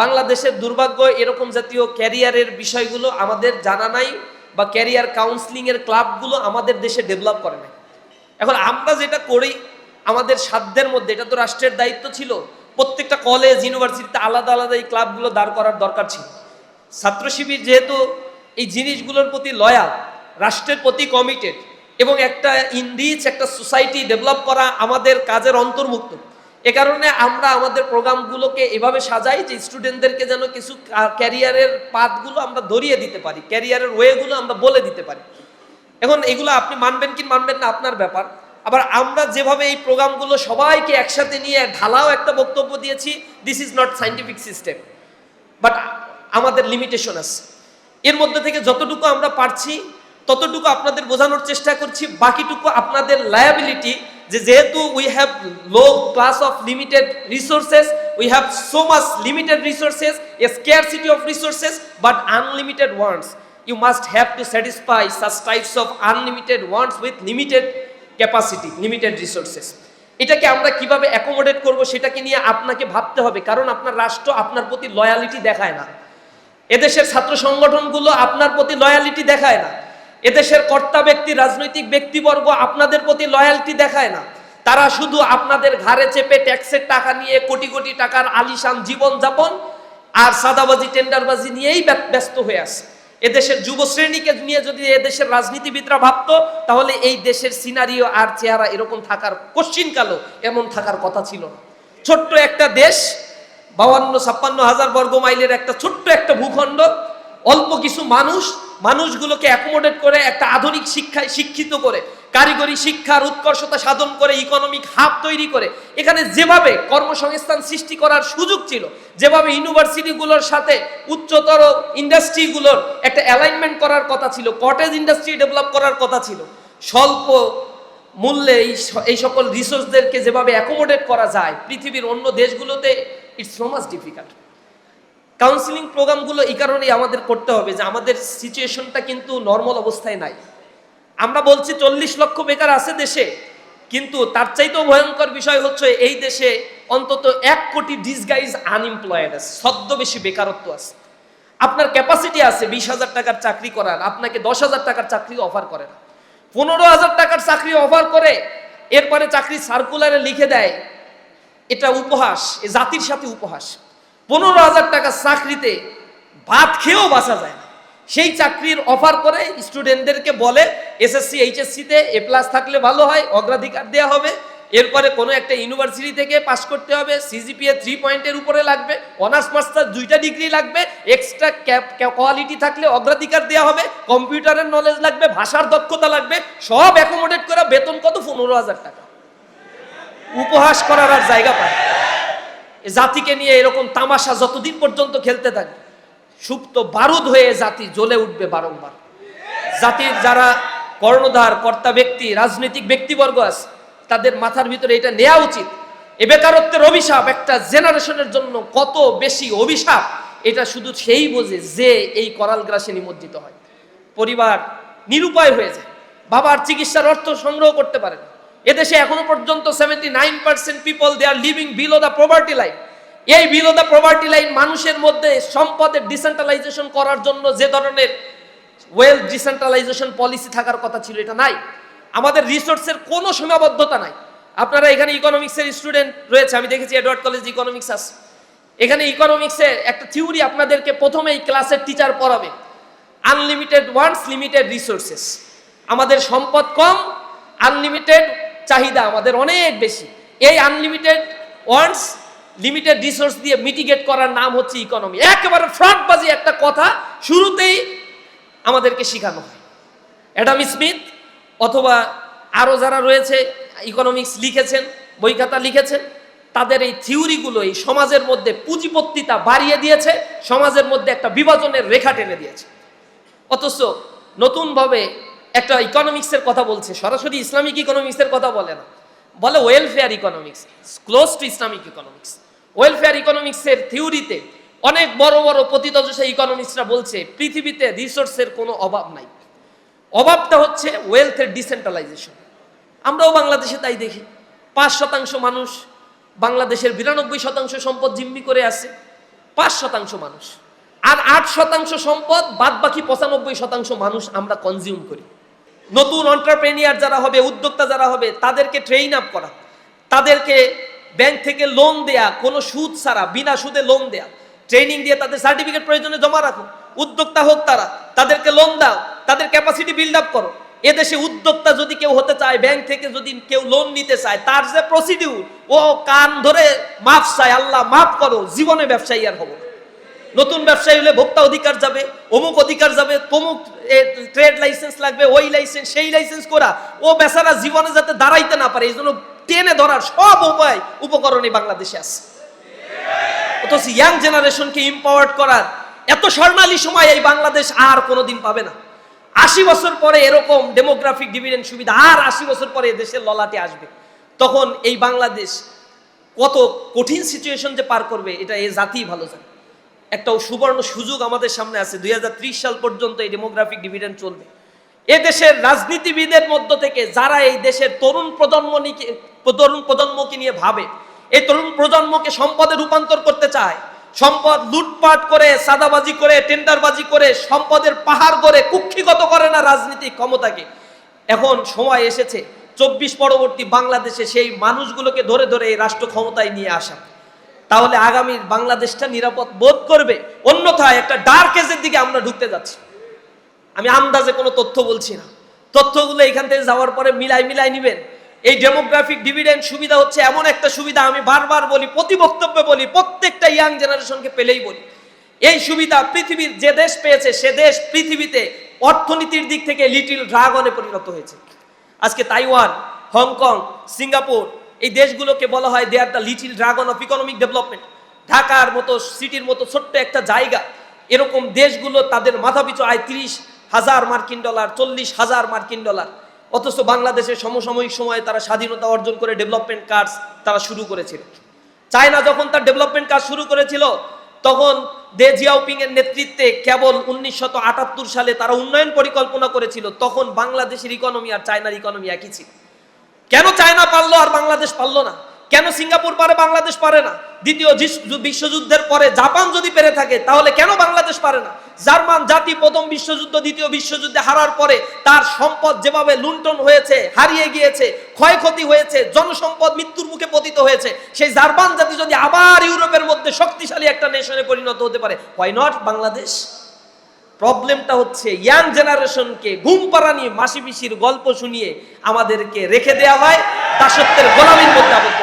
বাংলাদেশের দুর্ভাগ্য এরকম জাতীয় ক্যারিয়ারের বিষয়গুলো আমাদের জানা নাই বা ক্যারিয়ার কাউন্সিলিংয়ের ক্লাবগুলো আমাদের দেশে ডেভেলপ করে নাই। এখন আমরা যেটা করি, আমাদের সাধ্যের মধ্যে, এটা তো রাষ্ট্রের দায়িত্ব ছিল, প্রত্যেকটা কলেজ ইউনিভার্সিটিতে আলাদা আলাদা এই ক্লাবগুলো দাঁড় করার দরকার ছিল। ছাত্র শিবির যেহেতু এই জিনিসগুলোর প্রতি লয়াল রাষ্ট্রের প্রতি কমিটেড এবং একটা ইন্ডিজ একটা সোসাইটি ডেভেলপ করা আমাদের কাজের অন্তর্ভুক্ত। এ কারণে আমরা আমাদের প্রোগ্রামগুলোকে এভাবে সাজাই যে স্টুডেন্টদেরকে যেন কিছু ক্যারিয়ারের পাথগুলো আমরা ধরিয়ে দিতে পারি, ক্যারিয়ারের ওয়েগুলো আমরা বলে দিতে পারি। এখন এগুলো আপনি মানবেন কি মানবেন না আপনার ব্যাপার। আবার আমরা যেভাবে এই প্রোগ্রামগুলো সবাইকে একসাথে নিয়ে ঢালাও একটা বক্তব্য দিয়েছি this is not scientific system but আমাদের লিমিটেশন আছে। এর মধ্যে থেকে যতটুকু আমরা পারছি, ততটুকু আপনাদের বোঝানোর চেষ্টা করছি, বাকিটুকু আপনাদের লায়াবিলিটি যে যেহেতু we have low class of limited resources we have so much limited resources a scarcity of resources but unlimited wants you must have to satisfy such types of unlimited wants with limited capacity, limited resources. এটাকে আমরা কীভাবে accommodate করব সেটাকে নিয়ে আপনাকে ভাবতে হবে, কারণ আপনার রাষ্ট্র আপনার প্রতি লয়ালিটি দেখায় না। এদেশের ছাত্র সংগঠনগুলো আপনার প্রতি লয়ালিটি দেখায় না। এদেশের কর্তা ব্যক্তি, রাজনৈতিক ব্যক্তিবর্গ আপনাদের প্রতি লয়ালিটি দেখায় না। তারা শুধু আপনাদের ঘাড়ে চেপে ট্যাক্সের টাকা নিয়ে কোটি কোটি টাকার আলিশান জীবন যাপন আর সাদাবাজি, টেন্ডারবাজি নিয়েই ব্য- ব্যস্ত হয়ে আছে। এদেশের যুব শ্রেণীকে নিয়ে যদি এদেশের রাজনীতিবিদরা ভাবতো, তাহলে এই দেশের সিনারিও আর চেহারা এরকম থাকার কশ্চিনকালও এমন থাকার কথা ছিল না। ছোট্ট একটা দেশ বাউান্ন ছাপ্পান্ন হাজার বর্গ মাইলের একটা ছোট্ট একটা ভূখণ্ড, অল্প কিছু মানুষ মানুষগুলোকে অ্যাকোমোডেট করে একটা আধুনিক শিক্ষায় শিক্ষিত করে, কারিগরি শিক্ষার উৎকর্ষতা সাধন করে ইকোনমিক হাব তৈরি করে। এখানে যেভাবে কর্মসংস্থান সৃষ্টি করার সুযোগ ছিল, যেভাবে ইউনিভার্সিটিগুলোর সাথে উচ্চতর ইন্ডাস্ট্রিগুলোর একটা অ্যালাইনমেন্ট করার কথা ছিল কটেজ ইন্ডাস্ট্রি ডেভেলপ করার কথা ছিল, স্বল্প মূল্যে এই এই সকল রিসোর্সদেরকে যেভাবে অ্যাকোমোডেট করা যায়, পৃথিবীর অন্য দেশগুলোতে it's so much difficult counselling প্রোগ্রামগুলো এই কারণেই আমাদের করতে হবে যে আমাদের সিচুয়েশনটা কিন্তু নর্মাল অবস্থায় নাই। আমরা বলছি চল্লিশ লক্ষ বেকার আছে দেশে, কিন্তু তার চাইতেও ভয়ঙ্কর বিষয় হচ্ছে এই দেশে অন্তত এক কোটি ডিসগাইজ আনএমপ্লয়েড আছে সদ্য বেশি বেকারত্ব আছে। আপনার ক্যাপাসিটি আছে বিশ হাজার টাকার চাকরি করার, আপনাকে দশ হাজার টাকার চাকরি অফার করে না। পনেরো হাজার টাকার চাকরি অফার করে, এরপরে চাকরি সার্কুলারে লিখে দেয়, এটা উপহাস জাতির সাথে উপহাস। পনেরো হাজার টাকা চাকরিতে ভাত খেয়েও বাঁচা যায় না। সেই চাকরির অফার করে স্টুডেন্টদেরকে বলে, এসএসসি, এইচএসসিতে এ প্লাস থাকলে ভালো হয়, অগ্রাধিকার দেওয়া হবে। এরপরে কোনো একটা ইউনিভার্সিটি থেকে পাশ করতে হবে, সিজিপিএ থ্রি পয়েন্টের উপরে লাগবে, অনার্স মাস্টার দুইটা ডিগ্রি লাগবে, এক্সট্রা কোয়ালিটি থাকলে অগ্রাধিকার দেওয়া হবে, কম্পিউটারের নলেজ লাগবে, ভাষার দক্ষতা লাগবে, সব অ্যাকোমোডেট করে বেতন কত? পনেরো হাজার টাকা। উপহাস করার আর জায়গা পায় জাতিকে নিয়ে এরকম তামাশা যতদিন পর্যন্ত খেলতে থাকে, সুপ্ত বারুদ হয়ে জাতি জ্বলে উঠবে বারংবার। জাতির যারা কর্ণধার, কর্তা ব্যক্তি, রাজনৈতিক ব্যক্তিবর্গ আছে, তাদের মাথার ভিতরে এটা নেওয়া উচিত। এ বেকারত্বের অভিশাপ একটা জেনারেশনের জন্য কত বেশি অভিশাপ, এটা শুধু সেই বোঝে যে এই করাল গ্রাসে নিমজ্জিত হয়। পরিবার নিরুপায় হয়ে যায়, বাবার চিকিৎসার অর্থ সংগ্রহ করতে পারে না। এদেশে এখনও পর্যন্ত seventy nine percent people they are living below the poverty line এই বিলো দ্য প্রভার্টি লাইন মানুষের মধ্যে সম্পদের ডিসেন্ট্রালাইজেশন করার জন্য যে ধরনের ওয়েল ডিসেন্ট্রালাইজেশন পলিসি থাকার কথা ছিল, এটা নাই। আমাদের রিসোর্সের কোনো সীমাবদ্ধতা নাই। আপনারা এখানে ইকোনমিক্সের স্টুডেন্ট রয়েছে, আমি দেখেছি এডওয়ার্ড কলেজ ইকোনমিক্স আছে। এখানে ইকোনমিক্সের একটা থিওরি আপনাদেরকে প্রথমেই ক্লাসের টিচার পড়াবে। আনলিমিটেড ওয়ান্টস লিমিটেড রিসোর্সেস আমাদের সম্পদ কম আনলিমিটেড চাহিদা আমাদের অনেক বেশি। এই আনলিমিটেড ওয়ান্টস লিমিটেড রিসোর্স দিয়ে মিটিগেট করার নাম হচ্ছে ইকোনমি একেবারে ফ্রন্টবাজি একটা কথা শুরুতেই আমাদেরকে শেখানো হয়। অ্যাডাম স্মিথ অথবা আরও যারা রয়েছে ইকোনমিক্স লিখেছেন বই খাতা লিখেছেন, তাদের এই থিওরিগুলো এই সমাজের মধ্যে পুঁজিপত্তিতা বাড়িয়ে দিয়েছে, সমাজের মধ্যে একটা বিভাজনের রেখা টেনে দিয়েছে। অথচ নতুনভাবে একটা ইকোনমিক্সের কথা বলছে। সরাসরি ইসলামিক ইকোনমিক্সের কথা বলে না। বলে welfare economics close to Islamic economics welfare ইকোনমিক্সের থিওরিতে অনেক বড় বড় পতিতযশা ইকোনমিক্সরা বলছে, পৃথিবীতে রিসোর্সের কোনো অভাব নাই। অভাবটা হচ্ছে ওয়েলথের ডিসেন্ট্রালাইজেশন আমরাও বাংলাদেশে তাই দেখি। পাঁচ শতাংশ মানুষ বাংলাদেশের বিরানব্বই শতাংশ সম্পদ জিম্মি করে আছে। পাঁচ শতাংশ মানুষ। আর আট শতাংশ সম্পদ বাদ বাকি পঁচানব্বই শতাংশ মানুষ আমরা কনজিউম করি। নতুন অন্টারপ্রেনিয়ার যারা হবে, উদ্যোক্তা যারা হবে, তাদেরকে ট্রেইন আপ করা। তাদেরকে ব্যাংক থেকে লোন দেয়া, কোনো সুদ ছাড়া, বিনা সুদে লোন দেয়া। ট্রেনিং দিয়ে তাদের সার্টিফিকেট প্রয়োজনে জমা রাখো। উদ্যোক্তা হোক তারা, তাদেরকে লোন দাও, তাদের ক্যাপাসিটি বিল্ড আপ করো। এদেশে উদ্যোক্তা যদি কেউ হতে চায় ব্যাংক থেকে যদি কেউ লোন নিতে চায়, তার যে প্রসিডিউর ও কান ধরে মাফ চায়, আল্লাহ মাফ করো, জীবনে ব্যবসায়ী আর হব। নতুন ব্যবসায়ী হলে ভোক্তা অধিকার যাবে, অমুক অধিকার যাবে, তমুক ট্রেড লাইসেন্স লাগবে, ওই লাইসেন্স সেই লাইসেন্স করা। ও বেচারা জীবনে যাতে দাঁড়াইতে না পারে এই জন্য টেনে ধরার সব উপায় উপকরণই বাংলাদেশে আছে। অথচ ইয়াং জেনারেশনকে ইম্পাওয়ার্ড করার এত স্বর্ণালী সময় এই বাংলাদেশ আর কোনোদিন পাবে না। আশি বছর পরে এরকম ডেমোগ্রাফিক ডিভিডেন্ড সুবিধা আর আশি বছর পরে দেশের ললাটে আসবে। তখন এই বাংলাদেশ কত কঠিন সিচুয়েশন যে পার করবে, এটা এই জাতিই ভালো জানে। একটা সুবর্ণ সুযোগ আমাদের সামনে আছে। দুই সাল পর্যন্ত এই ডেমোগ্রাফিক ডিভিডেন্ড চলবে। এ দেশের রাজনীতিবিদের মধ্য থেকে যারা এই দেশের তরুণ প্রজন্ম তরুণ প্রজন্মকে নিয়ে ভাবে, এই তরুণ প্রজন্মকে সম্পদে রূপান্তর করতে চায়, সম্পদ লুটপাট করে সাদাবাজি করে, টেন্ডারবাজি করে, সম্পদের পাহাড় করে কুক্ষিগত করে না রাজনীতিক ক্ষমতাকে। এখন সময় এসেছে, চব্বিশ পরবর্তী বাংলাদেশে সেই মানুষগুলোকে ধরে ধরে এই রাষ্ট্র ক্ষমতায় নিয়ে আসা। তাহলে আগামীর বাংলাদেশটা নিরাপদ বোধ করবে। অন্যথায় একটা ডার্ক এজের দিকে আমরা ঢুকতে যাচ্ছি। আমি আন্দাজে কোনো তথ্য বলছি না। তথ্যগুলো এখান থেকে যাওয়ার পরে মিলাই মিলাই নিবেন। এই ডেমোগ্রাফিক ডিভিডেন্ড সুবিধা হচ্ছে এমন একটা সুবিধা, আমি বারবার বলি, প্রতি বক্তব্যে বলি, প্রত্যেকটা ইয়াং জেনারেশনকে পেলেই বলি। এই সুবিধা পৃথিবীর যে দেশ পেয়েছে, সে দেশ পৃথিবীতে অর্থনীতির দিক থেকে লিটিল ড্রাগনে পরিণত হয়েছে। আজকে তাইওয়ান, হংকং, সিঙ্গাপুর এই দেশগুলোকে বলা হয় they are the little dragon of economic development ঢাকার মতো সিটির মতো ছোট্ট একটা জায়গা, এরকম দেশগুলো তাদের মাথাপিছু আয় তিরিশ হাজার মার্কিন ডলার, চল্লিশ হাজার মার্কিন ডলার। অথচ বাংলাদেশের সমসাময়িক সময়ে তারা স্বাধীনতা অর্জন করে ডেভেলপমেন্ট কাজ তারা শুরু করেছিল। চায়না যখন তার ডেভেলপমেন্ট কাজ শুরু করেছিল, তখন দে জিয়াওপিং এর নেতৃত্বে কেবল উনিশশত সালে তারা উন্নয়ন পরিকল্পনা করেছিল, তখন বাংলাদেশের ইকোনমি আর চায়নার ইকোনমি একই ছিল। কেন চায়না পারল আর বাংলাদেশ পারল না? কেন সিঙ্গাপুর পারে, বাংলাদেশ পারে না? দ্বিতীয় বিশ্বযুদ্ধের পরে জাপান যদি পেরে থাকে, তাহলে কেন বাংলাদেশ পারে না? জার্মান জাতি প্রথম বিশ্বযুদ্ধ, দ্বিতীয় বিশ্বযুদ্ধে হারার পরে তার সম্পদ যেভাবে লুণ্ঠন হয়েছে, হারিয়ে গিয়েছে, ক্ষয়ক্ষতি হয়েছে, জনসম্পদ মৃত্যুর মুখে পতিত হয়েছে, সেই জার্মান জাতি যদি আবার ইউরোপের মধ্যে শক্তিশালী একটা নেশনে পরিণত হতে পারে হোয়াই নট বাংলাদেশ? প্রবলেমটা হচ্ছে ইয়াং জেনারেশনকে ঘুম পাড়ানি মাসি পিসির গল্প শুনিয়ে আমাদেরকে রেখে দেওয়া হয়। দাসত্বের গোলামির মধ্যে আবদ্ধ